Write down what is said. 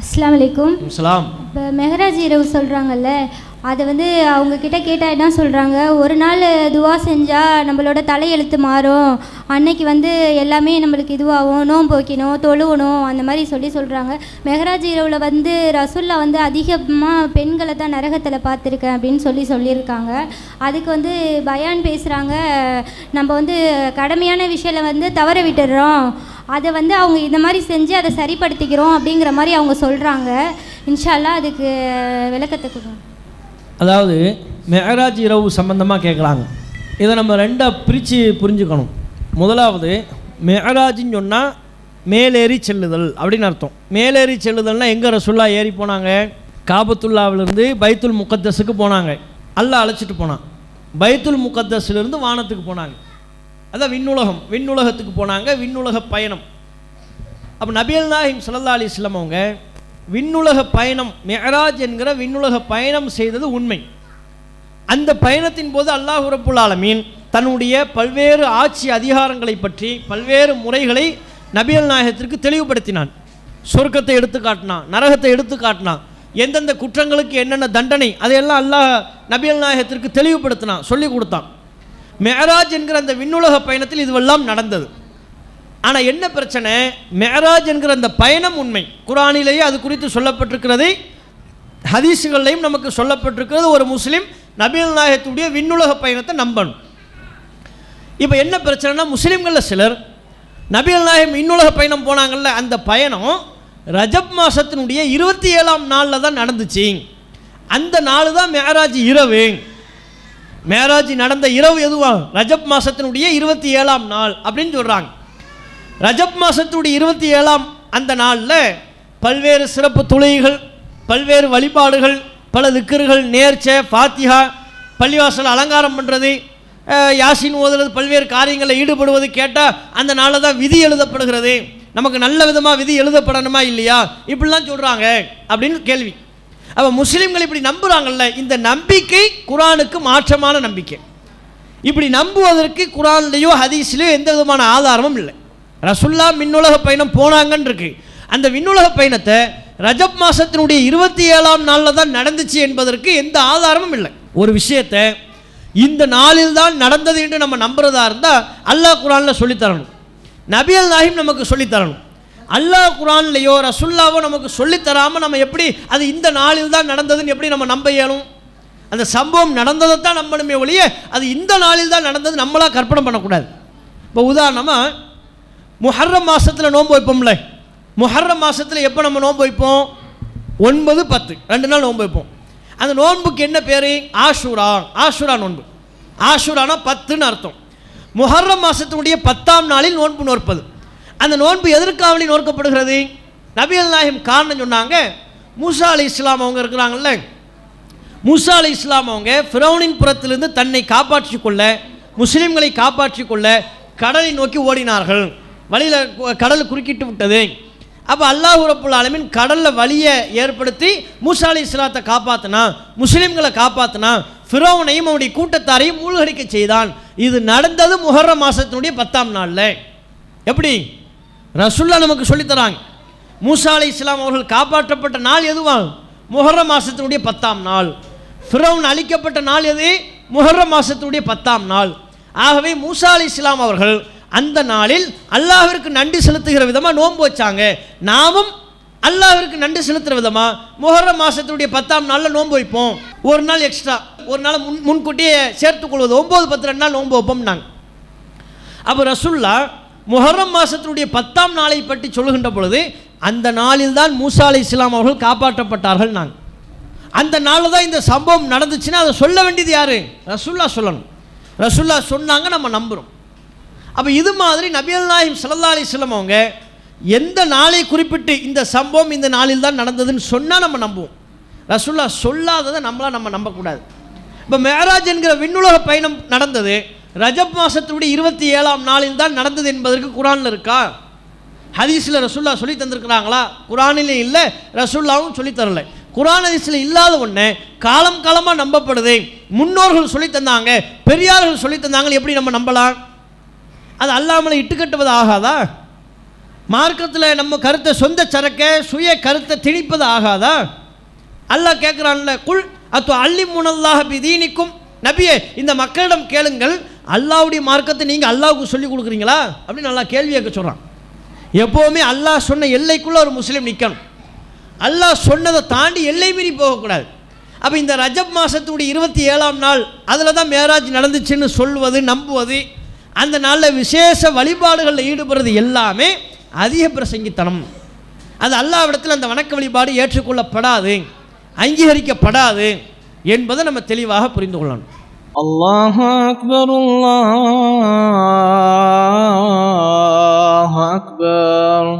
அஸ்ஸலாமு அலைக்கும். சலாம். இப்போ மெஹராஜ் இரவு சொல்கிறாங்கல்ல அதை வந்து அவங்க கிட்ட கேட்டால் என்ன சொல்கிறாங்க ஒரு நாள் துவா செஞ்சால் நம்மளோட தலையெழுத்து மாறும். அன்னைக்கு வந்து எல்லாமே நம்மளுக்கு இதுவாகும். நோன்பு வைக்கணும் தொழுவணும் அந்த மாதிரி சொல்லி சொல்கிறாங்க மெஹராஜ் இரவில் வந்து ரசுல்லா வந்து அதிகமாக பெண்களை தான் நரகத்தில் பார்த்துருக்கேன் அப்படின்னு சொல்லி சொல்லியிருக்காங்க. அதுக்கு வந்து பயான் பேசுகிறாங்க நம்ம வந்து கடமையான விஷயத்தை வந்து தவற விட்டுடுறோம் அதை வந்து அவங்க இந்த மாதிரி செஞ்சு அதை சரிப்படுத்திக்கிறோம் அப்படிங்கிற மாதிரி அவங்க சொல்கிறாங்க இன்ஷால்லா அதுக்கு விளக்கத்தை கொடுங்க. அதாவது மெஹராஜ் இரவு சம்பந்தமாக கேட்குறாங்க இதை நம்ம ரெண்டாக பிரித்து புரிஞ்சுக்கணும். முதலாவது மெஹராஜின்னு சொன்னால் மேலேறி செல்லுதல் அப்படின்னு அர்த்தம். மேலேறி செல்லுதல்னால் எங்கே ரசுல்லா ஏறி போனாங்க? காபத்துல்லாவிலிருந்து பைத்துல் முக்கத்தஸுக்கு போனாங்க. அல்ல அழைச்சிட்டு போனான். பைத்துல் முக்கத்தஸ்லேருந்து வானத்துக்கு போனாங்க. அதான் விண்ணுலகம். விண்ணுலகத்துக்கு போனாங்க விண்ணுலக பயணம். அப்போ நபியல் நாஹிம் சல்லா அலிஸ்லாம் அவங்க விண்ணுலக பயணம் மெஹராஜ் என்கிற விண்ணுலக பயணம் செய்தது உண்மை. அந்த பயணத்தின் போது அல்லாஹ் ரப்புல் ஆலமீன் தன்னுடைய பல்வேறு ஆட்சி அதிகாரங்களை பற்றி பல்வேறு முறைகளை நபியல் நாயகத்திற்கு தெளிவுபடுத்தினான். சொர்க்கத்தை எடுத்து காட்டினான் நரகத்தை எடுத்து காட்டினான். எந்தெந்த குற்றங்களுக்கு என்னென்ன தண்டனை அதையெல்லாம் அல்லாஹ் நபியல் நாயகத்திற்கு தெளிவுபடுத்தினான் சொல்லி கொடுத்தான். மெஹராஜ் என்கிற அந்த விண்ணுலக பயணத்தில் இதுவெல்லாம் நடந்தது. ஆனால் என்ன பிரச்சனை? மெஹராஜ் என்கிற அந்த பயணம் உண்மை. குரானிலேயே அது குறித்து சொல்லப்பட்டிருக்கிறது. ஹதீஸுகள்லையும் நமக்கு சொல்லப்பட்டிருக்கிறது ஒரு முஸ்லீம் நபீல் நாயகத்துடைய விண்ணுலக பயணத்தை நம்பணும். இப்போ என்ன பிரச்சனைனா முஸ்லீம்களில் சிலர் நபிகள் நாயகம் விண்ணுலக பயணம் போனாங்கல்ல அந்த பயணம் ரஜப் மாதத்தினுடைய இருபத்தி ஏழாம் நாளில் தான் நடந்துச்சு. அந்த நாள் தான் மேராஜ் இரவு. மேராஜ் நடந்த இரவு எதுவா? ரஜப் மாதத்தினுடைய இருபத்தி ஏழாம் நாள் அப்படின்னு சொல்கிறாங்க ரஜப் மாதத்துடைய இருபத்தி ஏழாம் அந்த நாளில் பல்வேறு சிறப்பு துளைகள் பல்வேறு வழிபாடுகள் பல திக்கர்கள் நேர்ச்சை ஃபாத்திகா பள்ளிவாசல் அலங்காரம் பண்ணுறது யாசின் ஓதுறது பல்வேறு காரியங்களில் ஈடுபடுவது கேட்டால் அந்த நாளில் தான் விதி எழுதப்படுகிறது. நமக்கு நல்ல விதமாக விதி எழுதப்படணுமா இல்லையா? இப்படிலாம் சொல்கிறாங்க அப்படின்னு கேள்வி. அப்போ முஸ்லீம்கள் இப்படி நம்புகிறாங்கல்ல இந்த நம்பிக்கை குரானுக்கு மாற்றமான நம்பிக்கை. இப்படி நம்புவதற்கு குரான்லேயோ ஹதீஸ்லேயோ எந்த விதமான ஆதாரமும் இல்லை. ரசுல்லா மின்னுலக பயணம் போனாங்கன்னு இருக்கு அந்த விண்ணுலக பயணத்தை ரஜப் மாதத்தினுடைய இருபத்தி ஏழாம் நாளில் தான் நடந்துச்சு என்பதற்கு எந்த ஆதாரமும் இல்லை. ஒரு விஷயத்தை இந்த நாளில் தான் நடந்தது என்று நம்ம நம்புறதா இருந்தால் அல்லாஹ் குரானில் சொல்லித்தரணும். நபியல் நாஹிம் நமக்கு சொல்லித்தரணும். அல்லாஹ் குரான்லையோ ரசுல்லாவோ நமக்கு சொல்லித்தராமல் நம்ம எப்படி அது இந்த நாளில் தான் நடந்ததுன்னு எப்படி நம்ம நம்ப இயலும்? அந்த சம்பவம் நடந்ததை தான் நம்பணுமே ஒழிய அது இந்த நாளில் தான் நடந்தது நம்மளாக கற்பனை பண்ணக்கூடாது. இப்போ உதாரணமாக முஹர்ரம் மாதத்தில் நோன்பு வைப்போம்ல. முஹர்ரம் மாதத்தில் எப்போ நம்ம நோன்பு வைப்போம்? ஒன்பது பத்து ரெண்டு நாள் நோன்பு வைப்போம். அந்த நோன்புக்கு என்ன பேர்? ஆஷூரா ஆஷூரா நோன்பு. ஆஷூரானா பத்துன்னு அர்த்தம். முஹர்ரம் மாதத்தினுடைய பத்தாம் நாளில் நோன்பு நோற்பது. அந்த நோன்பு எதற்காவலி நோக்கப்படுகிறது? நபிகள் நாயகம் காரணம் சொன்னாங்க மூசா அலி இஸ்லாம் அவங்க இருக்கிறாங்கல்ல. மூசா அலி இஸ்லாம் அவங்க ஃபிரௌனின் புறத்திலிருந்து தன்னை காப்பாற்றிக் கொள்ள முஸ்லீம்களை காப்பாற்றிக் கொள்ள கடலை நோக்கி ஓடினார்கள். வழியில் கடல் குறுக்கிட்டு விட்டது. அப்போ அல்லாஹ் ரப்புல் ஆலமீன் கடலில் வழியை ஏற்படுத்தி மூசா அலி இஸ்லாத்தை காப்பாற்றினா முஸ்லீம்களை காப்பாற்றினா ஃபிரௌனையும் அவனுடைய கூட்டத்தாரையும் மூழ்கடிக்க செய்தான். இது நடந்தது முஹர்ர மாதத்தினுடைய பத்தாம் நாளில். எப்படி? ரசுல்லா நமக்கு சொல்லித்தராங்க. மூசா அலி இஸ்லாம் அவர்கள் காப்பாற்றப்பட்ட நாள் எதுவாக முஹர்ர மாதத்தினுடைய பத்தாம் நாள். ஃபிரௌன் அழிக்கப்பட்ட நாள் எது? முஹர்ர மாதத்தினுடைய பத்தாம் நாள். ஆகவே மூசா அலி இஸ்லாம் அவர்கள் அந்த நாளில் அல்லாஹிற்கு நன்றி செலுத்துகிற விதமாக நோன்பு வச்சாங்க. நாமும் அல்லாஹிற்கு நன்றி செலுத்துகிற விதமாக முஹர்ர மாதத்தினுடைய பத்தாம் நாளில் நோன்பு வைப்போம். ஒரு நாள் எக்ஸ்ட்ரா ஒரு நாள் முன் முன்கூட்டியே சேர்த்துக்கொள்வது ஒம்பது பத்து ரெண்டு நாள் நோன்பு வைப்போம் நாங்கள் அப்போ ரசுல்லா முஹர்ரம் மாதத்தினுடைய பத்தாம் நாளை பற்றி சொல்லுகின்ற பொழுது அந்த நாளில் தான் மூசா அலி இஸ்லாம் அவர்கள் காப்பாற்றப்பட்டார்கள் நாங்கள். அந்த நாளில் தான் இந்த சம்பவம் நடந்துச்சுன்னா அதை சொல்ல வேண்டியது யார்? ரசுல்லா சொல்லணும். ரசுல்லா சொன்னாங்க நம்ம நம்புகிறோம் அப்போ இது மாதிரி நபியல் நாயிம் சல்லா அலிஸ்லாம் அவங்க எந்த நாளை குறிப்பிட்டு இந்த சம்பவம் இந்த நாளில் தான் நடந்ததுன்னு சொன்னால் நம்ம நம்புவோம். ரசுல்லா சொல்லாததை நம்மளாம் நம்ம நம்பக்கூடாது. இப்போ மேராஜ் என்கிற விண்ணுலக பயணம் நடந்தது. ரஜப் மாதத்தினுடைய இருபத்தி ஏழாம் நாளில் தான் நடந்தது என்பதற்கு குரானில் இருக்கா? ஹதீஸில் ரசுல்லா சொல்லி தந்திருக்கிறாங்களா? குரானிலே இல்லை ரசுல்லாவும் சொல்லி தரல. குரான் ஹதீஸில் இல்லாத ஒன்று காலம் காலமாக நம்பப்படுது. முன்னோர்கள் சொல்லி தந்தாங்க பெரியார்கள் சொல்லி தந்தாங்க எப்படி நம்ம நம்பலாம்? அது அல்லாமலை இட்டுக்கட்டுவது ஆகாதா? மார்க்கத்தில் நம்ம கருத்தை சொந்த சரக்க சுய கருத்தை திணிப்பது ஆகாதா? அல்லாஹ் கேட்குறான்ல குள் அத்து அள்ளி முனல்லாக பிதீனிக்கும் நபியே இந்த மக்களிடம் கேளுங்கள் அல்லாவுடைய மார்க்கத்தை நீங்கள் அல்லாவுக்கு சொல்லி கொடுக்குறீங்களா? அப்படின்னு நல்லா கேள்வி கேட்க சொல்கிறான் எப்போவுமே அல்லாஹ் சொன்ன எல்லைக்குள்ளே ஒரு முஸ்லீம் நிற்கணும் அல்லாஹ் சொன்னதை தாண்டி எல்லை மீறி போகக்கூடாது. அப்போ இந்த ரஜப் மாதத்துடைய இருபத்தி ஏழாம் நாள் அதில் தான் மேராஜ் நடந்துச்சுன்னு சொல்வது நம்புவது அந்த நாளில் விசேஷ வழிபாடுகளில் ஈடுபடுறது எல்லாமே அதிக பிரசங்கித்தனம். அது அல்லாவிடத்தில் அந்த வணக்க வழிபாடு ஏற்றுக்கொள்ளப்படாது அங்கீகரிக்கப்படாது என்பதை நம்ம தெளிவாக புரிந்து கொள்ளணும். الله أكبر الله أكبر.